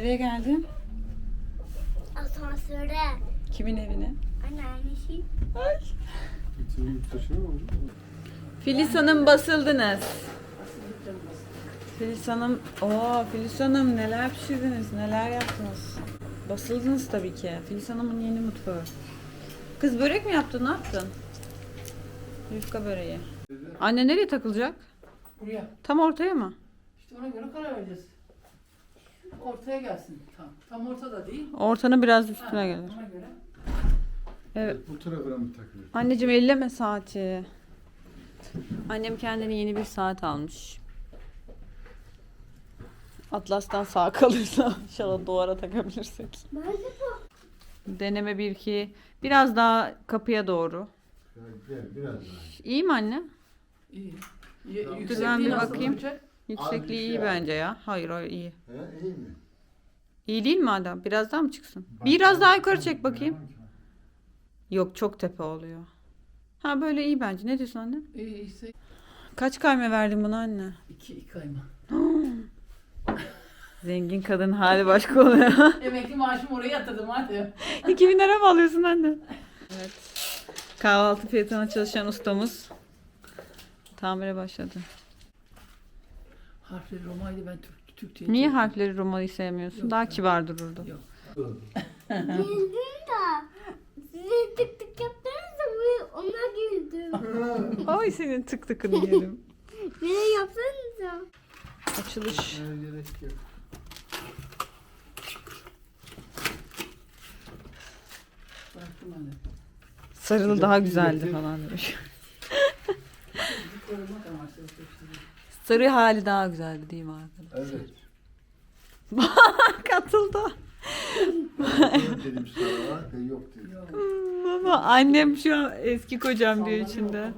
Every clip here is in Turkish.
Nereye geldin? Asansöre. Kimin evine? Anneannesi. Filiz Hanım basıldınız. Filiz Hanım, oo Filiz Hanım neler pişirdiniz, neler yaptınız? Basıldınız tabii ki. Filiz Hanım'ın yeni mutfağı. Kız börek mi yaptın, ne yaptın? Yufka böreği. Anne nereye takılacak? Buraya. Tam ortaya mı? İşte ona göre karar vereceğiz. Ortaya gelsin. Tam, tam ortada değil. Ortanın biraz Ha, üstüne gelir. Ona göre. Evet. Bu tarafına mı takılıyor? Anneciğim elleme saati. Annem kendine yeni bir saat almış. Atlas'tan sağ kalırsa inşallah duvara takabilirsek. Deneme bir iki. Biraz daha kapıya doğru. Gel biraz daha. İyi mi anne? İyi. Y- Tamam. Yüksekliği ben bir nasıl bakayım. olacak? Yüksekliği iyi şey bence ya. Hayır hayır iyi. He iyi mi? İyi değil mi adam? Biraz daha mı çıksın? Biraz daha yukarı çek bakayım. Yok çok tepe oluyor. Ha böyle iyi bence. Ne diyorsun anne? İyi ise Kaç kayme verdin buna anne? iki, iki kayma. Zengin kadın hali başka oluyor. Emekli maaşımı oraya yatırdım hadi. 2000 lira mı alıyorsun anne? Evet. Kahvaltı fiyatına çalışan ustamız tamire başladı. Harfleri Roma'ydı ben Türk, Türk diye. Niye çektim. harfleri Roma'yı sevmiyorsun? Yok Daha ya. kibar dururdu. Yok. Güldüm da. Size tık tık yaptınız da bu ona güldüm. Ay senin tık tıkını yerim. Beni yapsanıza. Açılış. He, gerek yok. Bıraktım hani. Sarılı Sıcak daha güzeldi falan demiş. Bir korumak amaçlı seçtim. Sarı hali daha güzeldi değil mi arkadaşlar? Evet. Katıldı. Ben dedim sana de yok dedim. Baba annem şu an eski kocam diyor içinde.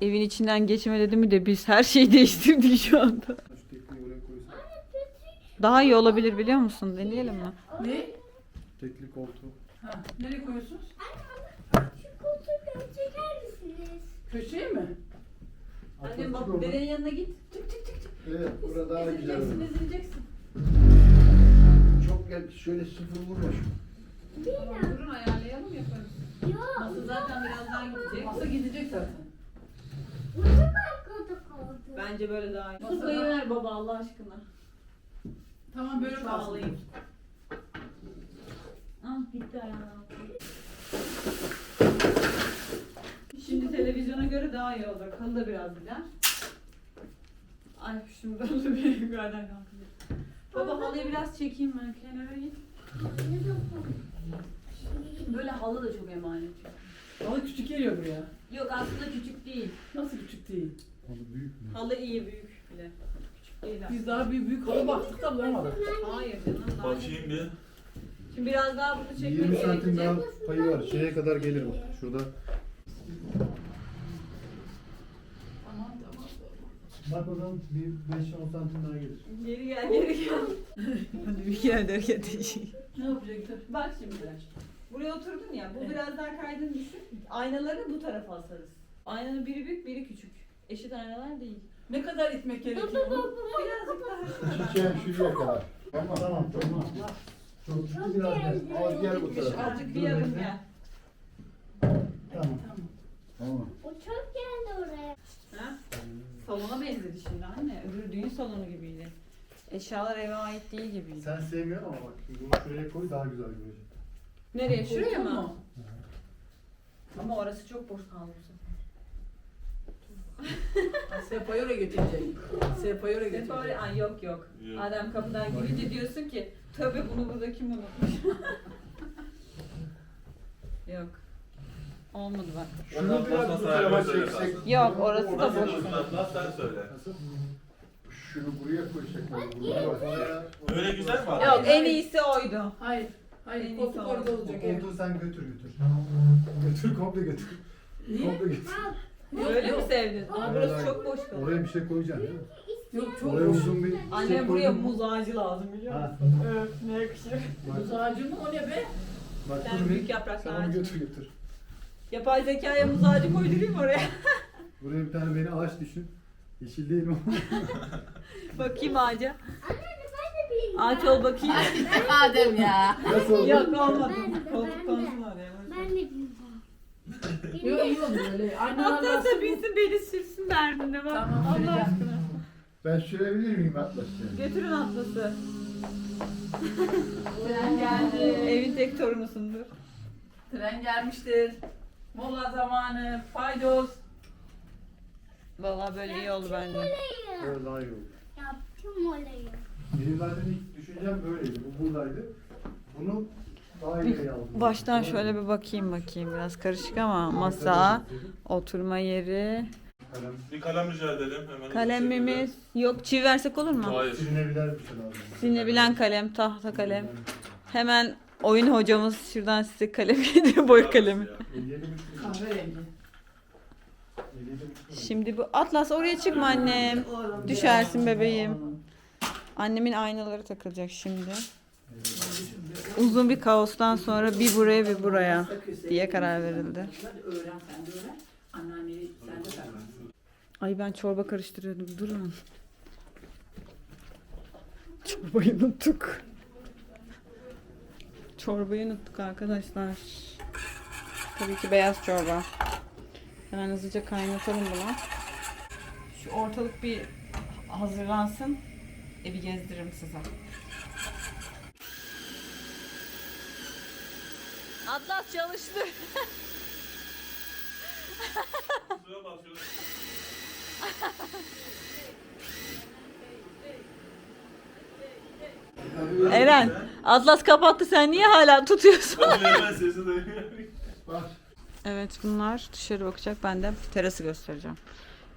Evin içinden geçme dedi mi de biz her şeyi değiştirdik şu anda. Şu tekniği oraya koysan. Daha iyi olabilir biliyor musun? Deneyelim mi? Ne? Tekli koltuğu. Ha, nereye koyuyorsunuz? Şu koltuğu çeker misiniz? Köşeye mi? Annem bak oldu. derenin yanına git. Evet burada daha güzel olur. Çok gel şöyle sıfır vurma şu. Durun ayarlayalım yaparız. Ya. Masa zaten birazdan gidecek. Masa gidecek zaten. Bu çok arkada kaldı. Bence böyle daha iyi. Masada- Masayı ver baba Allah aşkına. Tamam böyle alayım. Ah gitti ayağına. Şimdi televizyona göre daha iyi olacak. Halı da biraz gider. Ay şimdi halı bir yukarıdan kalkacak. Baba halıyı biraz çekeyim ben kenara git. Böyle halı da çok emanet. Bana küçük geliyor buraya. Yok aslında küçük değil. Nasıl küçük değil? Onu büyük mü? Halı iyi büyük bile. Küçük değil aslında. Biz daha büyük büyük halı baktık da bulamadık. Hayır canım. daha Bakayım bir. Şimdi biraz daha bunu çekmek 20 santim gerekecek. daha payı var. Şeye kadar gelir bak. Şurada. Tamam tamam. Bak bakalım bir 5-10 santim daha gelir. Geri gel geri gel. Hadi bir gel der Ne yapacaktır? Bak şimdi. Buraya oturdun ya. Bu Evet. biraz daha kaydın düşün. Aynaları bu tarafa asarız. Aynanın biri büyük biri küçük. Eşit aynalar değil. Ne kadar itmek gerekiyor bunu? Birazcık daha Şişe şuraya kadar. Tamam tamam tamam. Çok gitti biraz gel. Az gel bu tarafa. Azıcık bir yarım gel. Tamam. Tamam. O çok geldi oraya. Ha? Salona benzedi şimdi anne. Öbür düğün salonu gibiydi. Eşyalar eve ait değil gibiydi. Sen sevmiyorsun ama bak bunu şuraya koy daha güzel göreceksin. Nereye? Şuraya mı? Ama orası çok boş kaldı bu sefer. Ha, Sehpayı oraya götürecek. Sehpayı oraya götürecek. ay yok yok. Yok. Adem kapıdan girince diyorsun ki tövbe bunu burada kim unutmuş. yok. Olmadı bak. Şunu biraz bu tarafa çeksek. Yok, orası da boş. Sen söyle. Nasıl? Şunu buraya koysak olur. Buraya bak. Öyle güzel mi? Yok en iyisi oydu. Hayır. Hayır koltuk orada olacak. koltuğu sen götür götür. Götür komple götür. Niye? Komple götür. Öyle mi sevdin? Ama Oraya- burası çok boş kaldı. Oraya bir şey koyacaksın değil mi? Yok çok Oraya uzun bir Annem şey buraya muz ağacı lazım biliyor musun? Evet ne yakışır. Buz ağacı mı o ne be? Bak Sen büyük bir. yapraklı Sen onu ağacı. götür götür. Yapay zekaya muz ağacı koydurayım mı oraya? Buraya bir tane beni ağaç düşün. Yeşil değil mi? Bakayım ağaca. Anne ben de bilmiyorum. Aç ol bakayım. Adem ya. Nasıl oldu? Yok olmadı. Koltuk ben de. konusu var ya. Ben de bilmiyorum. Yok iyi olur öyle. Aynalar Atlas da bilsin beni sürsün derdinde bak. Tamam, Allah vereceğim. aşkına. Ben sürebilir miyim Atlas seni? Götürün Atlas'ı. Tren geldi. Evin tek torunusundur. Tren gelmiştir. Mola zamanı. Faydos. Vallahi böyle iyi oldu bence. Böyle daha iyi oldu. Yaptım olayı. Benim zaten ilk düşüncem böyleydi. Bu buradaydı. Bunu daha iyi aldım. Baştan şöyle bir bakayım bakayım. Biraz karışık ama masa, oturma yeri, Kalem Bir kalem rica edelim hemen. kalemimiz. Yok çivi versek olur mu? Hayır. silinebilen bir şey lazım. Silinebilen kalem, tahta kalem. Hemen oyun hocamız şuradan size kalem hediye boy kalemi. Kahverengi. Şimdi bu Atlas oraya çıkma annem. Düşersin bebeğim. Annemin aynaları takılacak şimdi. Uzun bir kaostan sonra bir buraya bir buraya diye karar verildi. Ay ben çorba karıştırıyordum. Durun. Çorbayı unuttuk. Çorbayı unuttuk arkadaşlar. Tabii ki beyaz çorba. Hemen hızlıca kaynatalım bunu. Şu ortalık bir hazırlansın. Evi gezdiririm size. Atlas çalıştı. Suya basıyoruz. Eren, Atlas kapattı. Sen niye hala tutuyorsun? Hemen sesi duyuyor. Bak. Evet bunlar dışarı bakacak. Ben de terası göstereceğim.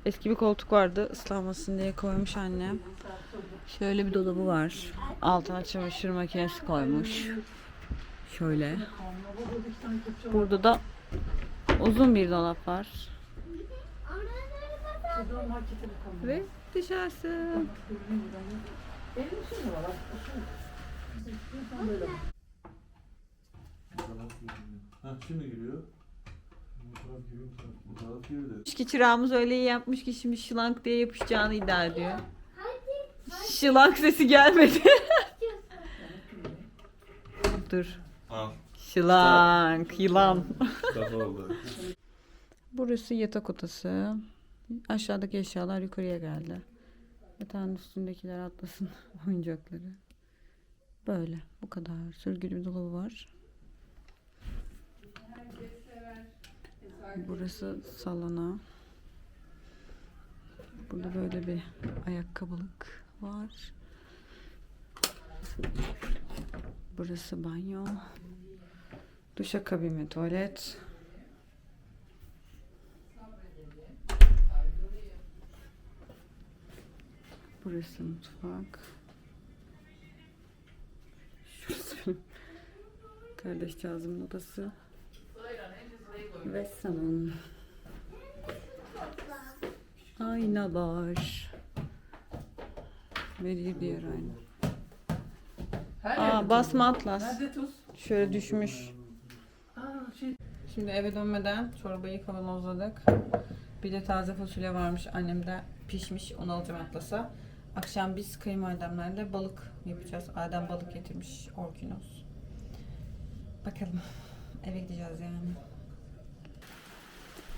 Eski bir koltuk vardı. ıslanmasın diye koymuş annem. Şöyle bir dolabı var. Altına çamaşır makinesi koymuş. Şöyle. Burada da uzun bir dolap var. Ve dışarısı. Ha şimdi giriyor. Bu taraf girdi. Ki çırağımız öyle iyi yapmış ki şimdi şılank diye yapışacağını iddia ediyor. Şılank sesi gelmedi. Dur. Al. Şılank, yılan. Kafa oldu. Burası yatak odası. Aşağıdaki eşyalar yukarıya geldi. Yatağın üstündekiler atlasın oyuncakları. Böyle bu kadar. Sürgülü dolabı var. Burası salona. Burada böyle bir ayakkabılık var. Burası banyo. Duşakabin ve tuvalet. Burası mutfak. Şurası benim kardeşcağızımın odası. Ve salon. Aynalar. Ve bir diğer ayna. Her Aa basma atlas. Nerede tuz? Şöyle düşmüş. Aa şey. Şimdi eve dönmeden çorbayı kavanozladık. Bir de taze fasulye varmış. Annem de pişmiş. Onu alacağım Atlas'a. Akşam biz kayınvalidemlerle balık yapacağız. Adem balık getirmiş. Orkinos. Bakalım. Eve gideceğiz yani.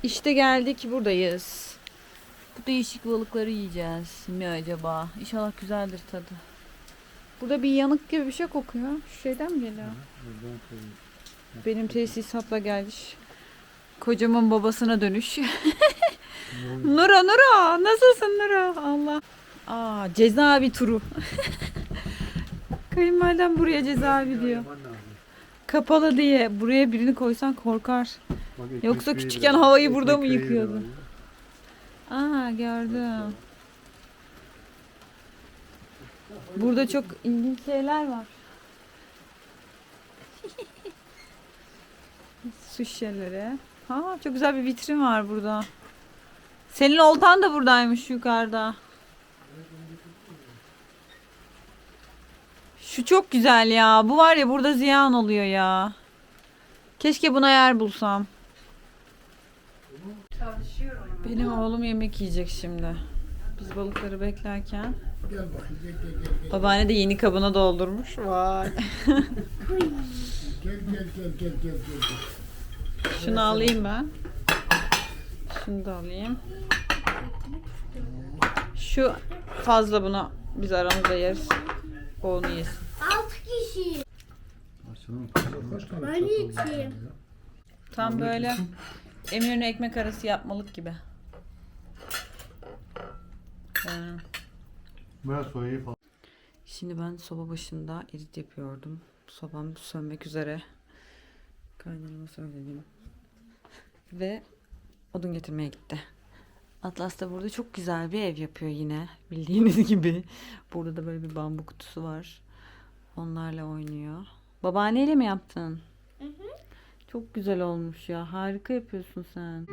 İşte geldik. Buradayız. Bu değişik balıkları yiyeceğiz. Mi acaba? İnşallah güzeldir tadı. Burada bir yanık gibi bir şey kokuyor. Şu şeyden mi geliyor? Benim tesisatla gelmiş. Kocamın babasına dönüş. Nura Nura nasılsın Nura? Allah. Aa cezaevi turu. Kayınvalidem buraya cezaevi diyor. Kapalı diye buraya birini koysan korkar. Yoksa küçükken havayı burada mı yıkıyordu? Aa gördüm. Burada çok ilginç şeyler var. Su şişeleri. Ha çok güzel bir vitrin var burada. Senin oltan da buradaymış yukarıda. Şu çok güzel ya. Bu var ya burada ziyan oluyor ya. Keşke buna yer bulsam. Benim oğlum yemek yiyecek şimdi. Biz balıkları beklerken babaanne de yeni kabına doldurmuş. Vay. Şunu alayım ben. Şunu da alayım. Şu fazla bunu biz aramızda yeriz. O onu yesin. Açalım. Kaç tane Ben çatal ya? Tam böyle Emir'in ekmek arası yapmalık gibi. Soyayı falan. Şimdi ben soba başında edit yapıyordum. Sobam sönmek üzere. Kaynanama söyledim. Ve odun getirmeye gitti. Atlas da burada çok güzel bir ev yapıyor yine. Bildiğiniz gibi. Burada da böyle bir bambu kutusu var. Onlarla oynuyor. Babaanneyle mi yaptın? Çok güzel olmuş ya. Harika yapıyorsun sen.